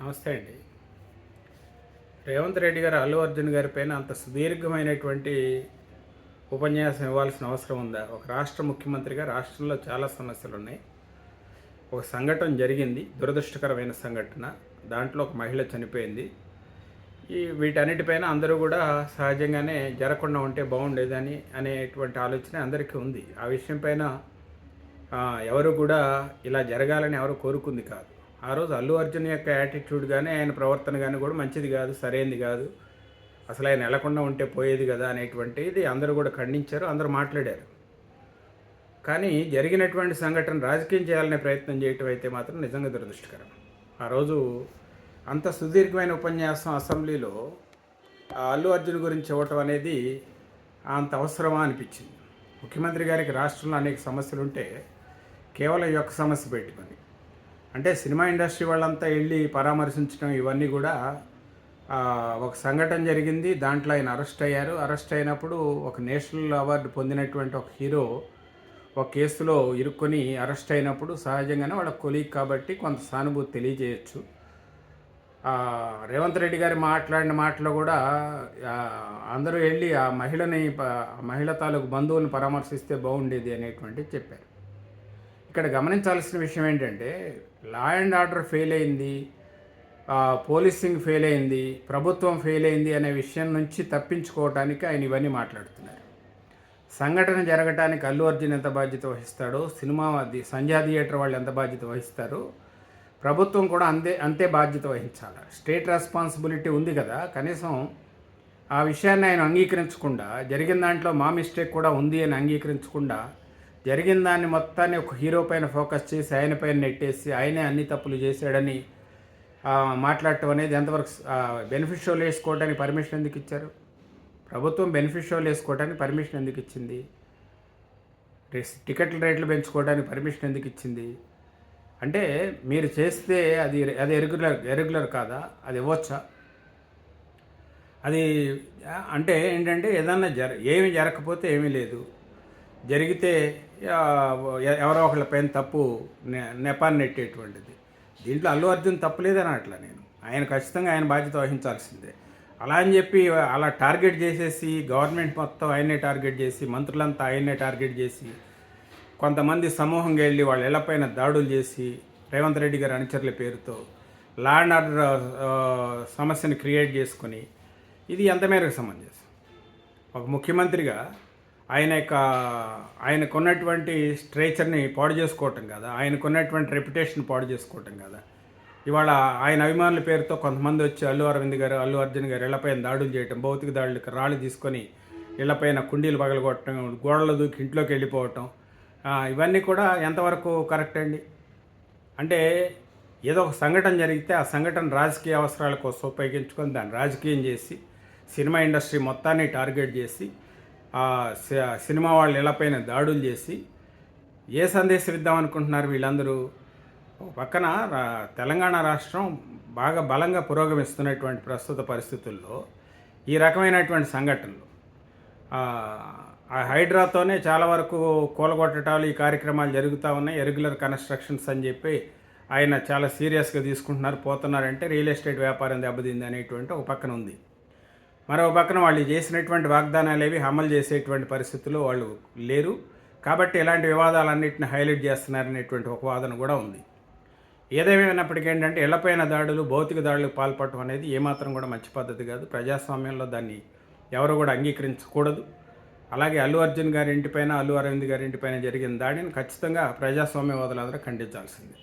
నమస్తే అండి. రేవంత్ రెడ్డి గారు అల్లు అర్జున్ గారి పైన అంత సుదీర్ఘమైనటువంటి ఉపన్యాసం ఇవ్వాల్సిన అవసరం ఉందా? ఒక రాష్ట్ర ముఖ్యమంత్రిగా రాష్ట్రంలో చాలా సమస్యలు ఉన్నాయి ఒక సంఘటన జరిగింది దురదృష్టకరమైన సంఘటన. దాంట్లో ఒక మహిళ చనిపోయింది. ఈ వీటన్నిటిపైన అందరూ కూడా సహజంగానే జరగకుండా ఉంటే బాగుండేదని అనేటువంటి ఆలోచన అందరికీ ఉంది. ఆ విషయం పైన ఎవరు కూడా ఇలా జరగాలని ఎవరు కోరుకుంది కాదు. ఆ రోజు అల్లు అర్జున్ యొక్క యాటిట్యూడ్ కానీ ఆయన ప్రవర్తన కానీ కూడా మంచిది కాదు సరైనది కాదు. అసలు ఆయన వెళ్ళకుండా ఉంటే పోయేది కదా అనేటువంటిది అందరూ కూడా ఖండించారు అందరూ మాట్లాడారు. కానీ జరిగినటువంటి సంఘటన రాజకీయం చేయాలనే ప్రయత్నం చేయటం అయితే మాత్రం నిజంగా దురదృష్టకరం. ఆ రోజు అంత సుదీర్ఘమైన ఉపన్యాసం అసెంబ్లీలో ఆ అల్లు అర్జున్ గురించి ఇవ్వటం అనేది అంత అవసరమా అనిపించింది. ముఖ్యమంత్రి గారికి రాష్ట్రంలో అనేక సమస్యలు ఉంటే కేవలం ఈ సమస్య పెట్టుకొని అంటే సినిమా ఇండస్ట్రీ వాళ్ళంతా వెళ్ళి పరామర్శించడం ఇవన్నీ కూడా ఒక సంఘటన జరిగింది. దాంట్లో ఆయన అరెస్ట్ అయ్యారు. అరెస్ట్ అయినప్పుడు ఒక నేషనల్ అవార్డు పొందినటువంటి ఒక హీరో ఒక కేసులో ఇరుక్కొని అరెస్ట్ అయినప్పుడు సహజంగానే వాళ్ళ కొలీగ్ కాబట్టి కొంత సానుభూతి తెలియజేయచ్చు. రేవంత్ రెడ్డి గారి మాట్లాడిన మాటలో కూడా అందరూ వెళ్ళి ఆ మహిళని మహిళ తాలూకు బంధువులను పరామర్శిస్తే బాగుండేది అనేటువంటి చెప్పారు. ఇక్కడ గమనించాల్సిన విషయం ఏంటంటే లా అండ్ ఆర్డర్ ఫెయిల్ అయింది పోలీసింగ్ ఫెయిల్ అయింది ప్రభుత్వం ఫెయిల్ అయింది అనే విషయం నుంచి తప్పించుకోవటానికి ఆయన ఇవన్నీ మాట్లాడుతున్నారు. సంఘటన జరగటానికి అల్లు అర్జున్ ఎంత బాధ్యత వహిస్తాడో సినిమా సంధ్యా థియేటర్ వాళ్ళు ఎంత బాధ్యత వహిస్తారో ప్రభుత్వం కూడా అంతే అంతే బాధ్యత వహించాలి. స్టేట్ రెస్పాన్సిబిలిటీ ఉంది కదా కనీసం ఆ విషయాన్ని ఆయన అంగీకరించకుండా జరిగిన దాంట్లో మా మిస్టేక్ కూడా ఉంది అని అంగీకరించకుండా జరిగిన దాన్ని మొత్తాన్ని ఒక హీరో పైన ఫోకస్ చేసి ఆయన పైన నెట్టేసి ఆయనే అన్ని తప్పులు చేశాడని మాట్లాడటం అనేది ఎంతవరకు బెనిఫిషియల్ వేసుకోవడానికి పర్మిషన్ ఎందుకు ఇచ్చారు? ప్రభుత్వం బెనిఫిషియల్ వేసుకోవడానికి పర్మిషన్ ఎందుకు ఇచ్చింది? టికెట్ల రేట్లు పెంచుకోవడానికి పర్మిషన్ ఎందుకు ఇచ్చింది? అంటే మీరు చేస్తే అది అది ఎరెగ్యులర్ ఎరెగ్యులర్ కాదా? అది ఇవ్వచ్చా? అది అంటే ఏంటంటే ఏదన్నా జర ఏమి జరగకపోతే ఏమీ లేదు. జరిగితే ఎవరో ఒకళ్ళ పైన తప్పు నెపాన్ని నెట్టేటువంటిది. దీంట్లో అల్లు అర్జున్ తప్పులేదని అట్లా నేను. ఆయన ఖచ్చితంగా ఆయన బాధ్యత వహించాల్సిందే. అలా అని చెప్పి అలా టార్గెట్ చేసేసి గవర్నమెంట్ మొత్తం ఆయన్నే టార్గెట్ చేసి మంత్రులంతా ఆయన్నే టార్గెట్ చేసి కొంతమంది సమూహంగా వెళ్ళి వాళ్ళ ఇళ్ళపైన దాడులు చేసి రేవంత్ రెడ్డి గారి అనుచరుల పేరుతో లా అండ్ ఆర్డర్ సమస్యను క్రియేట్ చేసుకొని ఇది ఎంత మేరకు సమంజసం? ఒక ముఖ్యమంత్రిగా ఆయన యొక్క ఆయనకున్నటువంటి స్ట్రేచర్ని పాడు చేసుకోవటం కదా. ఆయనకున్నటువంటి రెప్యుటేషన్ పాడు చేసుకోవటం కదా. ఇవాళ ఆయన అభిమానుల పేరుతో కొంతమంది వచ్చి అల్లు అరవింద్ గారు అల్లు అర్జున్ గారు ఇళ్ళపైన దాడులు చేయటం భౌతిక దాడులకు రాళ్ళు తీసుకొని ఇళ్ళపైన కుండీలు పగలగొట్టడం గోడలు దూకి ఇంట్లోకి వెళ్ళిపోవటం ఇవన్నీ కూడా ఎంతవరకు కరెక్ట్ అండి? అంటే ఏదో ఒక సంఘటన జరిగితే ఆ సంఘటన రాజకీయ అవసరాల కోసం ఉపయోగించుకొని దాన్ని రాజకీయం చేసి సినిమా ఇండస్ట్రీ మొత్తాన్ని టార్గెట్ చేసి సినిమా వాళ్ళ ఇళ్ళపైన దాడులు చేసి ఏ సందేశం ఇద్దాం అనుకుంటున్నారు వీళ్ళందరూ? పక్కన తెలంగాణ రాష్ట్రం బాగా బలంగా పురోగమిస్తున్నటువంటి ప్రస్తుత పరిస్థితుల్లో ఈ రకమైనటువంటి సంఘటనలు. ఆ, ఆ హైడ్రాతోనే చాలా వరకు కూలగొట్టడాలు ఈ కార్యక్రమాలు జరుగుతూ ఉన్నాయి. రెగ్యులర్ కన్స్ట్రక్షన్స్ అని చెప్పి ఆయన చాలా సీరియస్గా తీసుకుంటున్నారు. పోతున్నారంటే రియల్ ఎస్టేట్ వ్యాపారం దెబ్బతింది అనేటువంటి ఒక పక్కన ఉంది. మరో పక్కన వాళ్ళు చేసినటువంటి వాగ్దానాలేవి అమలు చేసేటువంటి పరిస్థితుల్లో వాళ్ళు లేరు. కాబట్టి ఇలాంటి వివాదాలన్నింటిని హైలైట్ చేస్తున్నారనేటువంటి ఒక వాదన కూడా ఉంది. ఏదేమైనప్పటికీ ఏంటంటే ఇళ్ళపైన దాడులు భౌతిక దాడులకు పాల్పడటం అనేది ఏమాత్రం కూడా మంచి పద్ధతి కాదు. ప్రజాస్వామ్యంలో దాన్ని ఎవరు కూడా అంగీకరించకూడదు. అలాగే అల్లు అర్జున్ గారి ఇంటిపైన అల్లు అరవింద్ గారి ఇంటిపైన జరిగిన దాడిని ఖచ్చితంగా ప్రజాస్వామ్యవాదులందరూ ఖండించాల్సింది.